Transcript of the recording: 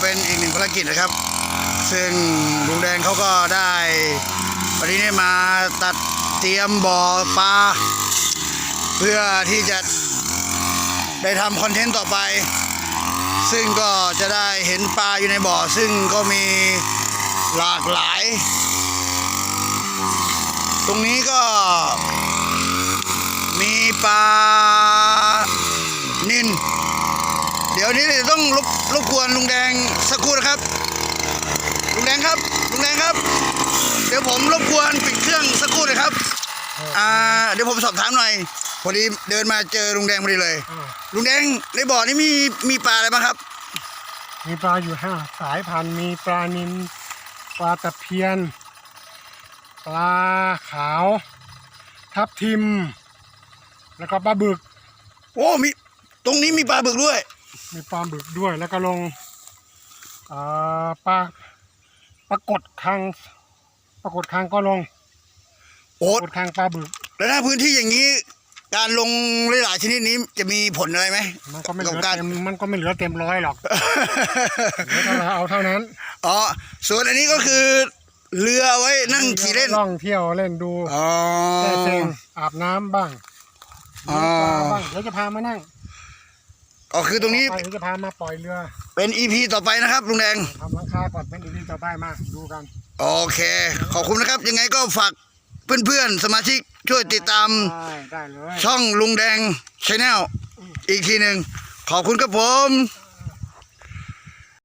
เป็นอีกหนึ่งภารกิจนะครับ ซึ่งลุงแดงเขาก็ได้วันนี้เนี่ยมาตัดเตรียมบ่อปลาเพื่อที่จะได้ทำคอนเทนต์ต่อไป ซึ่งก็จะได้เห็นปลาอยู่ในบ่อ ซึ่งก็มีหลากหลาย ตรงนี้ก็มีปลานิน เดี๋ ยวนี้เดี๋ยวต้องรบรบกวนลุงแดงสักครู่นะครับลุงแดงครับลุงแดงครับ เดี๋ยวผมรบกวนปิดเครื่องสักครู่นะครับอ่าเดี๋ยวผมสอบถามหน่อยพอดีเดินมาเจอลุงแดงพอดีเลยอ่าลุงแดงในบ่อนี้มีมีปลาอะไรบ้างครับ มีปลาอยู่ห้าสายพันธุ์มีปลานิลปลาตะเพียน ปลาขาว ทับทิม แล้วก็ปลาบึก โอ้มีตรงนี้มีปลาบึกด้วย มีปลาบึกด้วยแล้วก็ลงอ่าปลาปลากดคังปลากดคังก็ลงโอ้ปลากดคังปลาบึก แล้วถ้าพื้นที่อย่างนี้ การลงหลายๆชนิดนี้จะมีผลอะไรไหมมันก็ไม่เหลืกับอการเต็มมันก็ไม่เหลือเต็มร้อยหรอกเหลือเท่าไหร่เอาเท่านั้นอ๋อส่วนอันนี้ก็คือ เรือไว้นั่งขี่เล่นล่องเที่ยวเล่นดูอ๋อแก้เซ็งอาบน้ำบ้างอ๋อเลี้ยงปลาบ้างเดี๋ยวจะพามานั่ง ก็คือตรงนี้ไปเดี๋ยวจะพามาปล่อยเรือเป็นอีพีต่อไปนะครับลุงแดงทำหลังคาก่อนเป็นอีพีต่อไปมาดูกัน โอเค ขอบคุณนะครับ ยังไงก็ฝากเพื่อนๆสมาชิกช่วยติดตามได้ได้เลย ช่องลุงแดงชาแนลอีกทีหนึ่งขอบคุณครับผมค